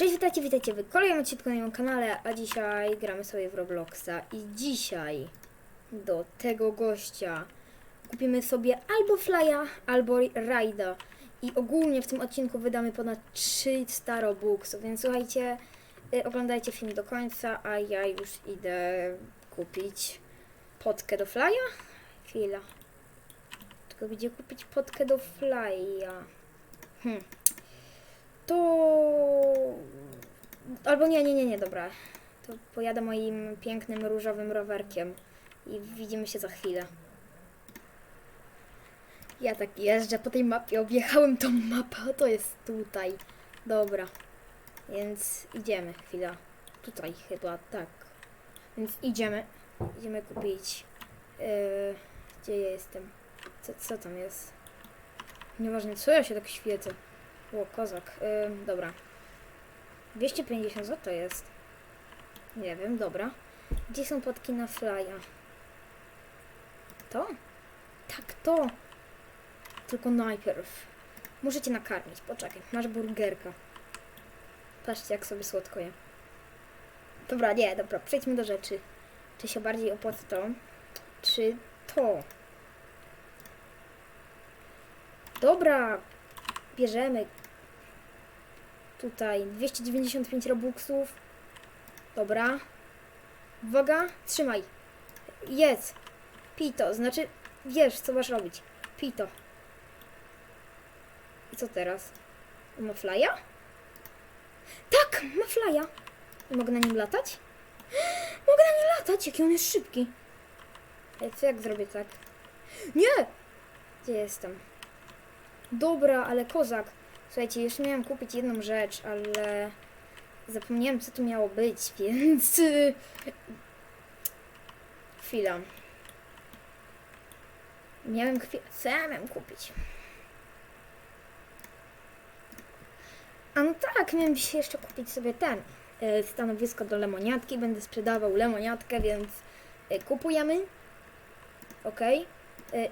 Cześć, witajcie, witajcie w kolejnym odcinku na moim kanale, a dzisiaj gramy sobie w Robloxa i dzisiaj do tego gościa kupimy sobie albo Flya, albo Rajda i ogólnie w tym odcinku wydamy ponad 300 Robuxów, więc słuchajcie, y, oglądajcie film do końca, a ja już idę kupić potkę do Flya. Chwila. Tylko gdzie kupić potkę do Flya? Hmm. To... Albo nie, nie, nie, nie, dobra. To pojadę moim pięknym różowym rowerkiem i widzimy się za chwilę. Ja tak jeżdżę po tej mapie, objechałem tą mapę, to jest tutaj. Dobra, więc idziemy, chwila. Tutaj chyba, tak. Więc idziemy, idziemy kupić... Yy, gdzie ja jestem? Co, co tam jest? Nieważne, co ja się tak świecę. O, kozak. Ym, dobra. 250 zł to jest. Nie wiem, dobra. Gdzie są potki na flya? To? Tak, to. Tylko najpierw. Muszę cię nakarmić. Poczekaj, masz burgerka. Patrzcie, jak sobie słodko je. Dobra, nie, dobra, przejdźmy do rzeczy. Czy się bardziej opłaca to? Czy to? Dobra, bierzemy tutaj 295 robuxów. Dobra. Uwaga, trzymaj. Jedz. Pij to, znaczy wiesz, co masz robić. Pij to. I co teraz? Ma flya? Tak, ma flya. I mogę na nim latać? Mogę na nim latać, jaki on jest szybki. Ej, co jak zrobię tak? Nie! Gdzie jestem? Dobra, ale kozak. Słuchajcie, jeszcze miałam kupić jedną rzecz, ale zapomniałam, co to miało być, więc... Chwila. Miałem chwilę... Co ja miałem kupić? A no tak, miałem dzisiaj jeszcze kupić sobie ten y, stanowisko do lemoniatki. Będę sprzedawał lemoniatkę, więc y, kupujemy. Ok. Y,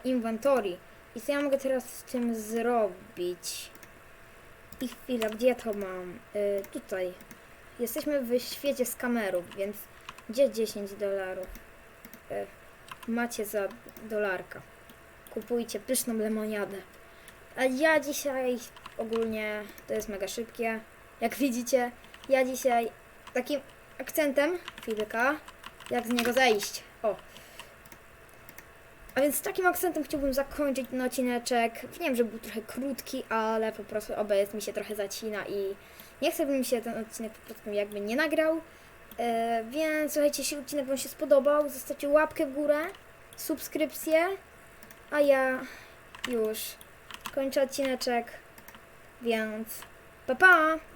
inventory. I co ja mogę teraz z tym zrobić? I chwila, gdzie ja to mam? Y, tutaj. Jesteśmy w świecie z kamerów, więc gdzie 10 dolarów? Y, macie za dolarka. Kupujcie pyszną lemoniadę. A ja dzisiaj ogólnie to jest mega szybkie. Jak widzicie, ja dzisiaj takim akcentem, chwilka, jak z niego zejść. A więc takim akcentem chciałbym zakończyć ten odcineczek. Wiem, że był trochę krótki, ale po prostu OBS mi się trochę zacina i nie chcę, by mi się ten odcinek po prostu jakby nie nagrał. E, więc słuchajcie, jeśli odcinek Wam się spodobał, zostawcie łapkę w górę, subskrypcję, a ja już kończę odcineczek, więc pa pa!